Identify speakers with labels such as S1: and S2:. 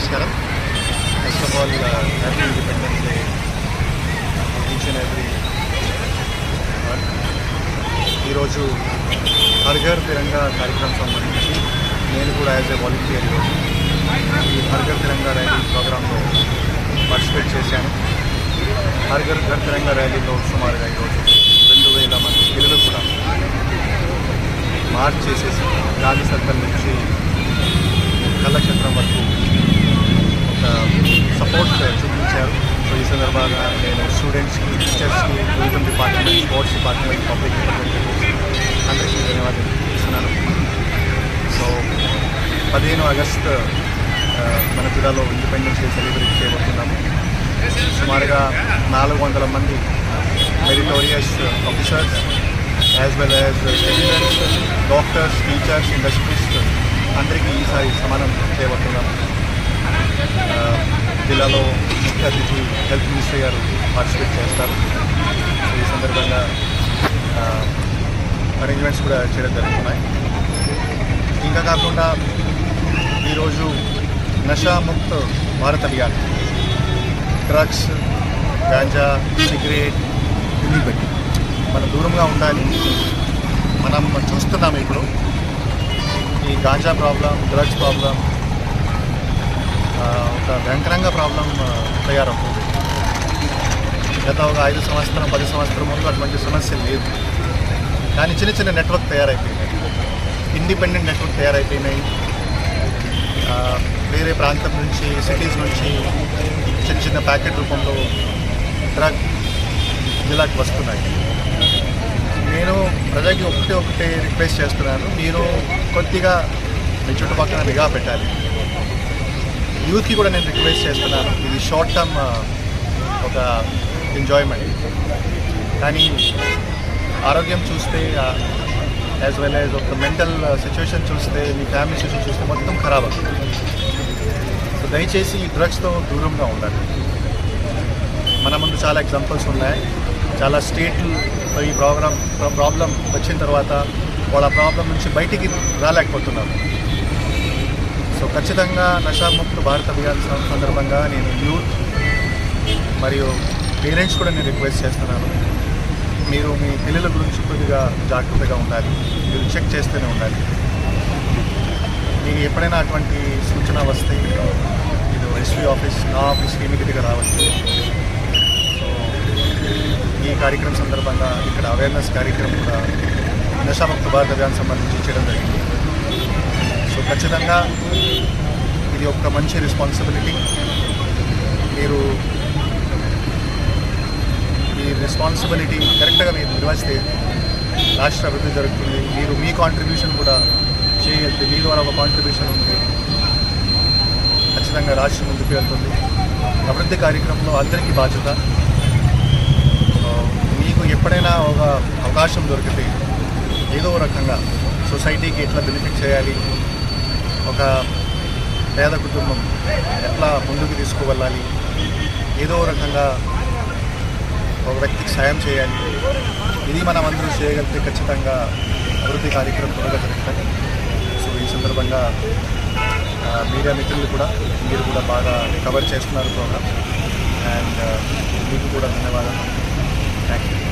S1: నమస్కారం. First of all happy independence day each and every ఈరోజు హర్ఘర్ తిరంగా కార్యక్రమం సంబంధించి నేను కూడా యాజ్ ఏ వాలంటీర్ ఈ హర్ఘర్ తిరంగా ర్యాలీ ప్రోగ్రాంలో పార్టిసిపేట్ చేశాను. హర్ఘర్ ఘర్ తిరంగా ర్యాలీలో సుమారుగా ఈరోజు రెండు వేల మంది పిల్లలు కూడా మార్చ్ చేసేసి గాంధీ సర్కల్ నుంచి కళ్ళక్షేత్రం వరకు సపోర్ట్ చూపించారు. సో ఈ సందర్భంగా నేను స్టూడెంట్స్కి టీచర్స్కి tourism department sports department public representatives అందరికీ ధన్యవాదాలు ఇస్తున్నాను సో పదిహేను ఆగస్ట్ మన జిల్లాలో ఇండిపెండెన్స్ డే సెలబ్రేట్ చేయబోతున్నాము. సుమారుగా నాలుగు వందల మంది meritorious officers as well as students doctors teachers industries అందరికీ ఈసారి సమానం చేయబోతున్నాము. జిల్లాలో ముఖ్య అతిథి హెల్త్ మినిస్టర్ గారు పార్టిసిపేట్ చేస్తారు. ఈ సందర్భంగా అరేంజ్మెంట్స్ కూడా చేయడం జరుగుతున్నాయి. ఇంకా కాకుండా ఈరోజు నషాముక్త్ భారత్ అభియాన్. డ్రగ్స్ గాంజా సిగరెట్ ఇన్ని పెట్టి. మనం దూరంగా ఉండాలి. మనం చూస్తున్నాం ఇప్పుడు. ఈ గాంజా ప్రాబ్లం డ్రగ్స్ ప్రాబ్లం ఒక భయంకరంగా ప్రాబ్లం తయారవుతుంది. గత ఒక ఐదు సంవత్సరం పది సంవత్సరం ముందు అటువంటి సమస్య లేదు. కానీ చిన్న చిన్న నెట్వర్క్ తయారైపోయినాయి. ఇండిపెండెంట్ నెట్వర్క్ తయారైపోయినాయి. వేరే ప్రాంతం నుంచి సిటీస్ నుంచి చిన్న చిన్న ప్యాకెట్ రూపంలో డ్రగ్ జిల్లాకి వస్తున్నాయి. నేను ప్రజలకి ఒకటే ఒకటే రిక్వెస్ట్ చేస్తున్నాను. మీరు కొద్దిగా మీ చుట్టుపక్కల నిఘా పెట్టాలి. యూత్కి కూడా నేను రిక్వెస్ట్ చేస్తున్నాను. ఇది షార్ట్ టర్మ్ ఒక ఎంజాయ్మెంట్ కానీ ఆరోగ్యం చూస్తే యాజ్ వెల్ యాజ్ ఒక మెంటల్ సిచ్యువేషన్ చూస్తే మీ ఫ్యామిలీ సిచ్యువేషన్ చూస్తే మొత్తం ఖరాబ్ అవుతుంది. సో దయచేసి ఈ డ్రగ్స్తో దూరంగా ఉండాలి మన ముందు చాలా ఎగ్జాంపుల్స్ ఉన్నాయి. చాలా స్టేట్లు ఈ ప్రోగ్రామ్ ప్రాబ్లం వచ్చిన తర్వాత వాళ్ళ ప్రాబ్లం నుంచి బయటికి రాలేకపోతున్నారు. సో ఖచ్చితంగా నషాముక్త భారత్ అభియాన్ సందర్భంగా నేను యూత్ మరియు పేరెంట్స్ కూడా నేను రిక్వెస్ట్ చేస్తున్నాను. మీరు మీ పిల్లల గురించి కొద్దిగా జాగ్రత్తగా ఉండాలి. మీరు చెక్ చేస్తూనే ఉండాలి. మీకు ఎప్పుడైనా అటువంటి సూచన వస్తే ఇది ఎస్పీ ఆఫీస్ నా ఆఫీస్ ఇమీడియట్గా రావచ్చు. సో ఈ కార్యక్రమం సందర్భంగా ఇక్కడ అవేర్నెస్ కార్యక్రమం కూడా నషాముక్త భారత అభియాన్ సంబంధించి చేయడం జరిగింది. ఖచ్చితంగా ఇది ఒక మంచి రెస్పాన్సిబిలిటీ మీరు ఈ రెస్పాన్సిబిలిటీ కరెక్ట్గా మీరు నిర్వహిస్తే రాష్ట్ర అభివృద్ధి జరుగుతుంది. మీరు మీ కాంట్రిబ్యూషన్ కూడా చేయగలిగితే మీ ద్వారా ఒక కాంట్రిబ్యూషన్ ఉంది. ఖచ్చితంగా రాష్ట్రం ముందుకు వెళ్తుంది. అభివృద్ధి కార్యక్రమంలో అందరికీ బాధ్యత. మీకు ఎప్పుడైనా ఒక అవకాశం దొరికితే ఏదో రకంగా సొసైటీకి ఎట్లా బెనిఫిట్ చేయాలి? ఒక పేద కుటుంబం ఎట్లా ముందుకు తీసుకువెళ్ళాలి? ఏదో రకంగా ఒక వ్యక్తికి సాయం చేయాలి. ఇది మనం అందరూ చేయగలిగితే ఖచ్చితంగా అభివృద్ధి కార్యక్రమం త్వరగా జరుగుతుంది. సో ఈ సందర్భంగా మీడియా మిత్రులు కూడా మీరు కూడా బాగా కవర్ చేస్తున్నారు ప్రోగ్రామ్ అండ్ మీకు కూడా ధన్యవాదాలు. Thank you